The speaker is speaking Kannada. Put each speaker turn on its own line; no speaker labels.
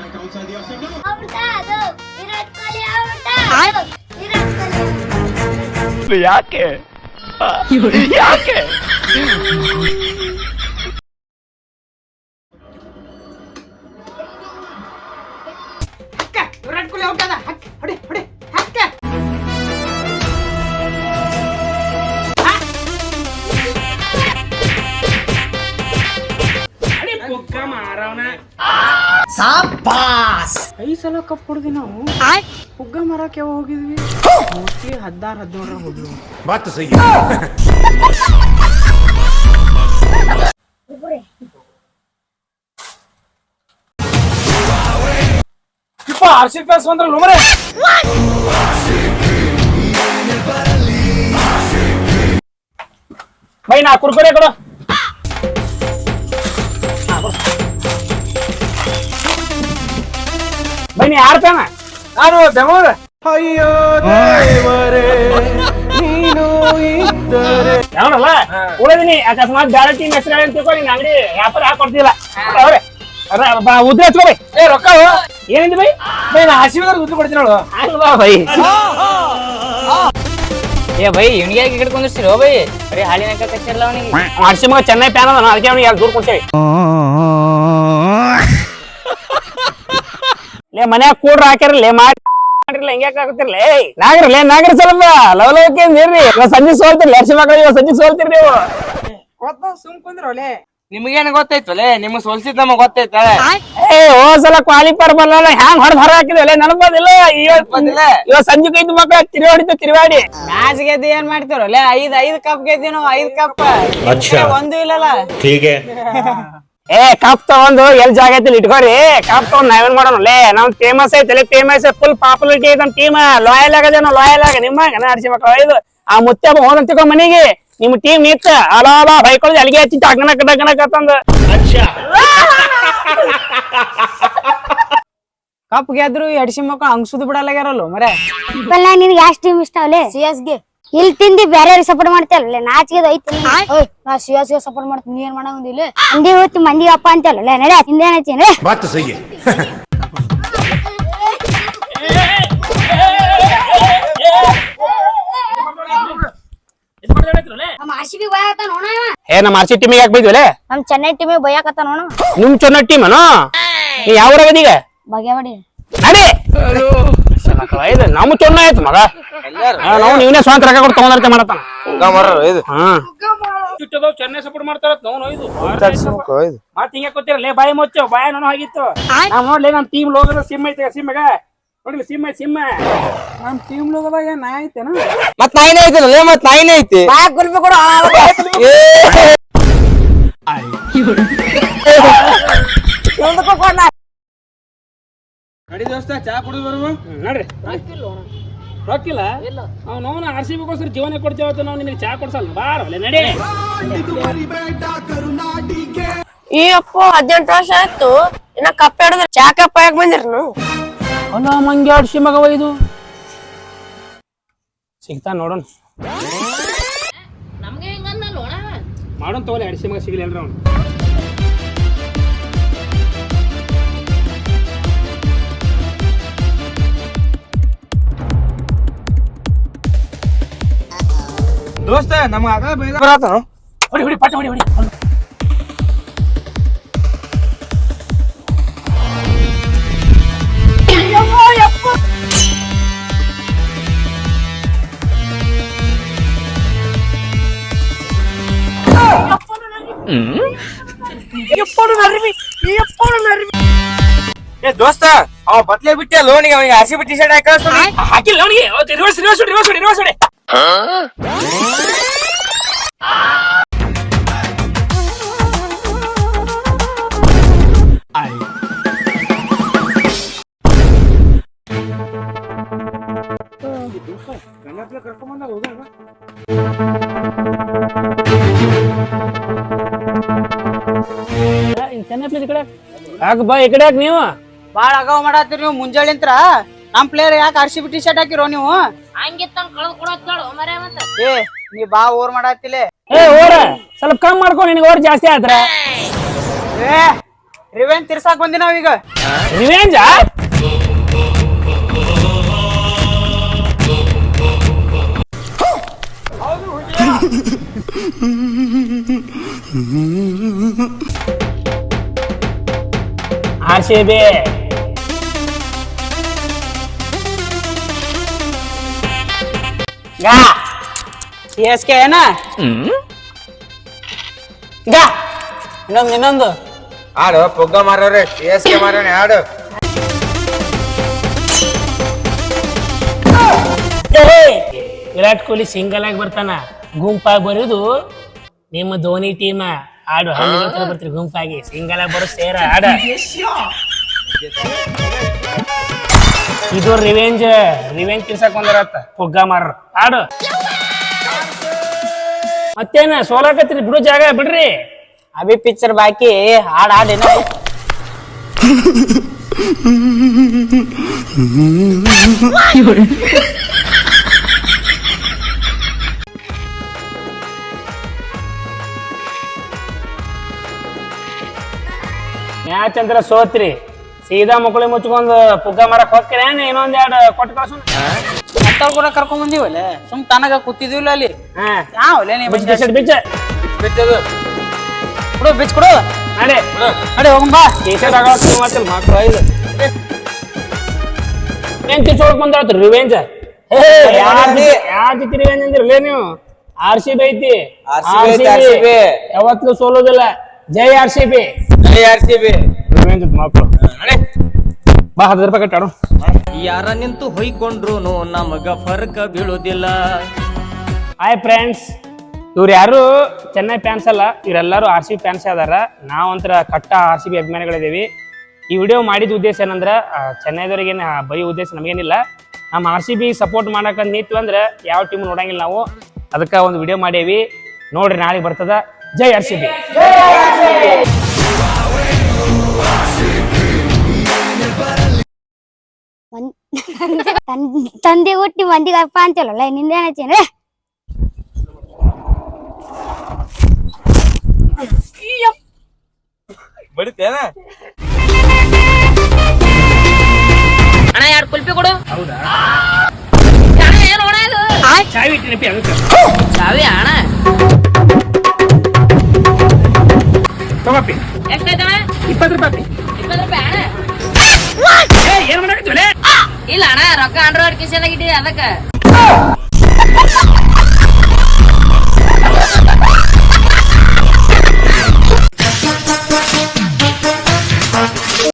ಔಟ ಅದು ವಿರಾಟ್ ಕೊಹ್ಲಿ ಔಟ ವಿರಾಟ್ ಕೊಹ್ಲಿ
ಯಾಕೆ ಯಾಕೆ
ಹಕ್ಕ ವಿರಾಟ್ ಕೊಹ್ಲಿ ಔಟ್ ಅದ ಹಕ್ಕ ಹೊಡಿ ಹೊಡಿ ಹಕ್ಕ ಅಡಿ ಪುಕ್ಕ ಮಾರವನ ಐದ್ ಸಲ ಕಪ್ ಹೊಡೆದ್ವಿ ನಾವು. ಹುಗ್ಗ ಮರಕ್ಕೆ ಯಾವ ಹೋಗಿದ್ವಿ? ಮೋಸ್ಟ್ಲಿ ಹದಿನಾರು ಹದಿನೇಳರ ಹೋದ್ವಿ
ಬಾತ್ ಸಹಿ.
ಆರ್ ಸಿ ಪಿ ಎಸ್ ಬಂದ್ರಲ್ಲ ಮರೆ ಬೈ ನಾ ಕುರ್ಕುರೆ ಕೊಡು. ಬೈ ನೀ ಯಾರು ತಾನ? ನಾನು ಬೆಂಗಳೂರು. ಯಾವನಲ್ಲ? ಉಳಿದೀನಿ. ಅಕಸ್ಮಾತ್ ಬ್ಯಾರೆ ಟೀಮ್ ಹೆಸರು ಅಂತ ತಿಳ್ಕೊಂಡು ನಿನ್ನ ಅಂಗಡಿ ವ್ಯಾಪಾರ ಹಾಕೊಡ್ತಿಲ್ಲ. ಅವ್ರೆ. ಉದ್ರಿ ಏ ರೊಕ್ಕ ಏನಿದೆ ಬೈ? ಬೈ ನಾ ಹಸಿವಾದ್ರೆ ಉದ್ರಿ ಕೊಡ್ತೀನಿ ನೋಡು. ಅಲ್ವಾ ಬೈ?
ಏ ಬೈ ಇವ್ನಿಗೆ ಯಾಕೆ ಹಿಡ್ಕೊಂಡಿರ್ತೀರೋ ಬೈ? ಬರೀ ಹಾಲಿನ ಕಚ್ಚಿರಲ್ಲ ಅವನಿಗೆ.
ಹರ್ಷಿ ಮಗ ಚೆನ್ನೈ ಪ್ಯಾನ್ ಅದ ಅದಕ್ಕೆ ಅವ್ನಿಗೆ ಯಾರು ದೂರ ಕೊಡ್ತೇವೆ? ಲೇ ಮನ್ಯಾಗ ಕೂಡ್ರ ಹಾಕ್ಯಾರಲ್ಲೇ ಮಾಡಿ ಮಾಡ್ರಿಲ್ಲ ಹೆಂಗ್ಯಾಕ್ ಆಗುತ್ತಿರ್ಲೇ ನಾಗರಿ ಲೇ ನಾಗರಿ ಸಲಲ್ಲ ಲವ್ ಲವ್ಕೇಂದ್ ಇರ್ರಿ ಇವಾಗ ಸಂಜೆ ಸೋಲ್ತಿರ್ಲಿ ಹರ್ಷಿ ಮಕ್ಕಳು ಇವಾಗ ಸಂಜೆ ನೀವು.
ಸುಮ್ ಕುಂದ್ರೊಲೆ ನಿಮ್ಗೇನ್ ಗೊತ್ತೈತಲೆ ನಿಮ್ಗ್ ಸೋಲ್ಸಿದ್ ನಮಗ್ ಗೊತ್ತೈತಲೆ
ಏ ಓ ಸಲ ಕ್ವಾಲಿಫರ್ ಬರಲ್ಲ ಹ್ಯಾಂಗ್ ಹೊಡೆದ್ ಹೊರ ಹಾಕಿದ್ರಲ್ಲ ನನಗ್ ಬಂದಿಲ್ಲ.
ಇವತ್
ಇವಾಗ ಸಂಜೆ ಕೈದ್ ಮಕ್ಳ ತಿರುವಾಡಿತ ತಿರುವಾಡಿ
ಮ್ಯಾಚ್ ಗೆದ್ದು ಏನ್ ಮಾಡ್ತಿರಲ್ಲ ಐದ್ ಐದ್ ಕಪ್ ಗೆದ್ದೀವಿ ನಾವು ಐದ್ ಕಪ್ ಒಂದು ಇಲ್ಲಲ್ಲ.
ಹೀಗೆ.
ಏ ಕಪ್ ತಗೊಂಡು ಎಲ್ ಜಾಗ ಐತಿ ಇಟ್ಕೊರಿ. ಕಪ್ ತಗೊಂಡ್ ನಾವೇನ್ ಮಾಡೋಣ? ಲೇ ನಮ್ ಫೇಮಸ್ ಐತಿ ಫೇಮಸ್ ಫುಲ್ ಪಾಪ್ಯುಲಾರಿಟಿ ಐತೆ ನಮ್ ಟೀಮ್ ಲಾಯಲ್ ಆಗದೇನೋ ಲಾಯಲ್ ಆಗ ನಿಮ್ಮ ಆಡ್ಸಿ ಮಕ್ಕಳು ಇದು ಆ ಮುತ್ತೆ ಹೋದಂತ ತಿಳ್ಕೊ ಮನೆಗೆ. ನಿಮ್ ಟೀಮ್ ನಿತ್ತ ಅಲ ಅಲ ಬೈಕೊಳ್ಳಿ ಅಲ್ಲಿಗೆ ಹಚ್ಚಿ ಟಗನ ಟಗನ ಕತ್ತಂದ
ಕಪ್ ಗೆದ್ರು ಎಡ್ಸಿ ಮಕ್ಕಳು ಹಂಗ್ಸುದು ಬಿಡಲ್ಲಾಗ್ಯಾರಲ್ಲ ಮರೆ
ಬಲ್ಲ ನಿನ್ಗೆ ಯಾವ ಟೀಮ್ ಇಷ್ಟ ಅವಲೇ? ಸಿ ಎಸ್ಗೆ. ಇಲ್ಲಿ ತಿಂದು ಬೇರೆ ಸಪೋರ್ಟ್ ಮಾಡ್ತೇವಲ್ಲ ನಾಚಿಗೆ ಐತಿ ನಾ ಶಿವ ಶಿವ ಸಪೋರ್ಟ್ ಮಾಡ್ತೀನಿ ನೀನ್ ಮಾಡಂಗಿಲ್ಲ ಮಂದಿ ಹೋಗ್ತಿ ಮಂದಿ ಅಪ್ಪ ಅಂತೇಳಲ್ಲ ನಡೆ
ತಿಂದೆ ಹಚ್ತೀನಿ ಬಾತು ಸಹಿ
ನಮ್ಮ
ಆರ್ಸಿ ಟೀಮಿಗೆ ಯಾಕೆ ಬೈದ್ವಲೆ
ನಮ್ ಚೆನ್ನೈ ಟೀಮಿಗೆ ಬೈಯಾಕತ್ತ ನೋಣ
ನಿಮ್ ಚೆನ್ನೈ ಟೀಮ್ ಅನೋ ಯಾವ ಊರಾಗದೀಗ
ಬಗೆವಾಡಿ
ನಡಿ ಇದು ನಮ್ಮ ಚೊನ್ನ ಆಯ್ತು ಮಗ ನಾವು ನೀವನೇ ಸ್ವಂತ ರೊಕ್ಕ ಕೊಟ್ಟು ತಗೊಂಡ್ರತೆ ಮಾಡತ್ತಾನ ಹಾ ಚೆನ್ನೈ ಸಪೋರ್ಟ್ ಮಾಡ್ತಾರ ಮತ್ ಹಿಂಗೆ ಲೇ ಬಾಯಿ ಮುಚ್ಚು ಬಾಯ ನಾನು ಆಗಿತ್ತು ನಾವ್ ನೋಡ್ಲಿ ನಮ್ಮ ಟೀಮ್ ಲೋಗದ ಸಿಮ್ ಐತೆ ಸಿಮ್ಗ ನೋಡ್ಲಿ ಸಿಮ್ ಐತಿ ಸಿಮ್ ನಮ್ಮ ಟೀಮ್ ಲೋಗದಾಗ ನಾ ಐತೆನ
ಮತ್ ನಾಯಿನೇ ಐತಿಲ್ಲ ಮತ್ ನಾಯಿನೇ ಐತಿ
ನಡಿ ದೋಸ್ತ ಚಾ ಕುಡಿದು ಬರುವ? ನಡ್ರಿ. ರೊಕ್ಕಿಲ್ಲ ಅವ್ನು ನೋವು ಆರ್ ಸಿ ಬಿಗೋಸ್ಕರ ಜೀವನ ಕೊಡ್ತೇವತ್ತ ನಾವು ನಿನಗೆ ಚಾ ಕೊಡ್ಸಲ್ಲ ಬಾರಲ್ಲ ನಡಿ.
ಈ ಅಪ್ಪ ಹದಿನೆಂಟು ವರ್ಷ ಆಯ್ತು ಇನ್ನ ಕಪ್ಪ ಹಿಡಿದ್ರೆ ಚಾ ಕಪ್ಪ ಯಾಕೆ ಬಂದಿರ್ನು?
ಅಲ್ಲ ಮಂಗೆ ಆಡ್ಸಿ ಮಗವ ಇದು ಸಿಗ್ತಾ ನೋಡೋಣ. ಮಾಡೋಣ ತಗೋಲಿ ಅಡಿಸಿ ಮಗ ಸಿಗ್ಲಿ ಅಲ್ರಿ ಅವ್ನು.
ದೋಸ್ತ ನಮ್ಗ ಆಗ ಬರತ್ತ
ಹೊಡಿ ಹೊಡಿ ಪಟ್ಟ ಹೊಡಿ ಹೊಡಿ.
ಏ ದೋಸ್ತ ಅವ ಬತ್ಲೆ ಬಿಟ್ಟೆ ಲೋನಿಗೆ ಅವನಿಗೆ ಹಸಿ ಬಿಟ್ಟು ಶರ್ಟ್ ಹಾಕಿ ಕಳ್ಸ್ತಾನೆ.
ಹಾಕಿಲ್ಲ ಅವನಿಗೆ ರಿವರ್ಸ್ ರಿವರ್ಸ್ ರಿವರ್ಸ್ ಯಾಕೆ ಬಾ ಈ ಕಡೆ ನೀವು
ಬಾಳ ಅಗಾವ್ ಮಾಡತ್ತೀರಿ ನೀವು ಮುಂಜಾಳಿಂತ್ರ ನಮ್ ಪ್ಲೇಯರ್ ಯಾಕೆ R C B T shirt ಹಾಕಿರೋ ನೀವು ಏ ನೀ ಬಾ ಓವರ್ ಮಾಡತ್ತಿಲೆ
ಏ ಓರ ಸ್ವಲ್ಪ ಕಮ್ಮಿ ಮಾಡ್ಕೊ ನಿನಗೆ ಓರ್ ಜಾಸ್ತಿ ಆದ್ರ.
ಏ ರಿವೆಂಜ್ ತಿರ್ಸಾಕ್ ಬಂದಿ ನಾವೀಗ.
ರಿವೆಂಜಾ ಆರ್ ಸಿ ಬಿ.
ಗಾ ಸಿ ಎಸ್ ಕೆ ಏನ ಗಾ ಇನ್ನೊಂದು ಇನ್ನೊಂದು
ಆಡು ಪುಗ್ಗ ಮಾರೋರೆ ಸಿ ಎಸ್ ಕೆ ಮಾರೋಣ ಆಡು.
ವಿರಾಟ್ ಕೊಹ್ಲಿ ಸಿಂಗಲ್ ಆಗಿ ಬರ್ತಾನ. ಗುಂಪಾಗಿ ಬರೋದು ನಿಮ್ಮ ಧೋನಿ ಟೀಮ ಆಡು ಹಳ್ಳಿ ಬರ್ತೀರಿ ಗುಂಪಾಗಿ. ಸಿಂಗಲ್ ಆಗಿ ಬರೋ ಸೇರ ಆಡ. ಇದು ರಿವೆಂಜ್ ರಿವೆಂಜ್ ತಿನ್ಸಕ್ ಬಂದಿರತ್ತ ಪುಗ್ಗ ಮಾರ ಆಡು. ಮತ್ತೇನ ಸೋಲಾಕತ್ರಿ ಬಿಡು ಜಾಗ, ಬಿಡ್ರಿ.
ಅಭಿ ಪಿಕ್ಚರ್ ಬಾಕಿ, ಹಾಡ್ ಹಾಡೇನ
ಮ್ಯಾಚ್ ಅಂದ್ರ ಸೋತ್ರಿ. ಸೀದಾ ಮುಕ್ಕಳಿ ಮುಚ್ಕೊಂಡು ಪುಗ್ಗ ಮಾರಕ್ ಹೋಗ್ತೀರ ಇನ್ನೊಂದ್ ಎರಡು ಕೊಟ್ಟು ಕಳ್ಸು
ಮತ್ತವ್ರ ಕೂಡ ಕರ್ಕೊಂಡ್ ಬಂದಿವಲ್ಲ? ಸುಮ್ ತನಗ ಕೂತಿದ್ವಿಲ್ಲ ಅಲ್ಲಿ?
ಹಾ.
ಯಾವಲ್ಲ ನೀ
ಬಿಚ್ಚ ಬಿಚ್ಚ ಬಿಚ್ಚ.
ಬಿಚ್ಚದು.
ಕೊಡು ಬಿಚ್ ಕೊಡು.
ನಡೆ
ನಡಿ ಹೋಗಂ ಬಾ.
ಟೀಶರ್ಟ್ ಹಾಕೋಕ್ ಮತ್ತೆ ಮಕ್ಳು ಐದು. ಏನ್ ತಿರ್ಸೋಕ್ ಬಂದಾತ್ ರಿವೆಂಜ್ ಯಾರ ಜೊತೆ ರಿವೆಂಜ್ ಅಂದಿರಲೇ ನೀವು? ಆರ್ ಸಿ ಬಿ ಐತಿ.
RCB.
ಯಾವತ್ತೂ ಸೋಲೋದಿಲ್ಲ. ಜೈ R C B
R C B
ಬಾ ಹತ್ತು ರೂಪಾಯಿ ಕಟ್ಟಾಡು
ಯಾರ ನಿಂತು ಹೊಯ್ಕೊಂಡ್ರು ನಮಗ ಫರ್ಕ ಬೀಳುದಿಲ್ಲ.
ಹಾಯ್ ಫ್ರೆಂಡ್ಸ್ ಇವ್ರು ಯಾರು ಚೆನ್ನೈ ಫ್ಯಾನ್ಸ್ ಅಲ್ಲ ಇವರೆಲ್ಲರೂ ಆರ್ ಸಿ ಬಿ ಫ್ಯಾನ್ಸ್ ಅದಾರ. ನಾವಂತರ ಕಟ್ಟ ಆರ್ ಸಿ ಬಿ ಅಭಿಮಾನಿಗಳಿದ್ದೀವಿ. ಈ ವಿಡಿಯೋ ಮಾಡಿದ ಉದ್ದೇಶ ಏನಂದ್ರೆ ಚೆನ್ನೈದವ್ರಿಗೆ ಚೆನ್ನೈದವ್ರಿಗೇನು ಬೈ ಉದ್ದೇಶ ನಮಗೇನಿಲ್ಲ. ನಮ್ಮ ಆರ್ ಸಿ ಬಿ ಸಪೋರ್ಟ್ ಮಾಡಕಂತ ನಿಂತು ಅಂದ್ರೆ ಯಾವ ಟೀಮ್ ನೋಡಂಗಿಲ್ಲ ನಾವು. ಅದಕ್ಕ ಒಂದು ವಿಡಿಯೋ ಮಾಡೇವಿ. ನೋಡ್ರಿ ನಾಳೆ ಬರ್ತದ. ಜೈ ಆರ್ ಸಿ ಬಿ
ತಂದೆ ಹುಟ್ಟಿ ಮಂದಿಗೆ ಅಪ್ಪ ಅಂತಲ್ಲ ನಿಂದೇನೈತಿ
ಬಡಿತೇನ
ಅಣ್ಣ ಎರಡು ಕುಲ್ಪಿ ಕೊಡು. ಅಣ್ಣ ಏನು ಅಣ್ಣ ಇದು?
ಚಾವಿ ಇಟ್ಟಿನಪ್ಪಿ ಅದಕ್ಕೆ.
ಚಾವಿ ಅಣ್ಣ?
ತಗೋಪಿ.
ಅಣ್ಣ
ಇಪ್ಪತ್ತು ರೂಪಾಯಿ
ಇಪ್ಪತ್ತು ರೂಪಾಯಿ ಅಣ್ಣ?
ಏನ್ ಮಾಡಕತ್ತೀವಲೇ
ಇಲ್ಲ ಅಣ್ಣ ರೊಕ್ಕ ಅಂಡ್ರಾಯ್ಡ್ ಕಿಶನ್ದಾಗ ಇಟ್ಟಿದೆ ಅದಕ್ಕೆ.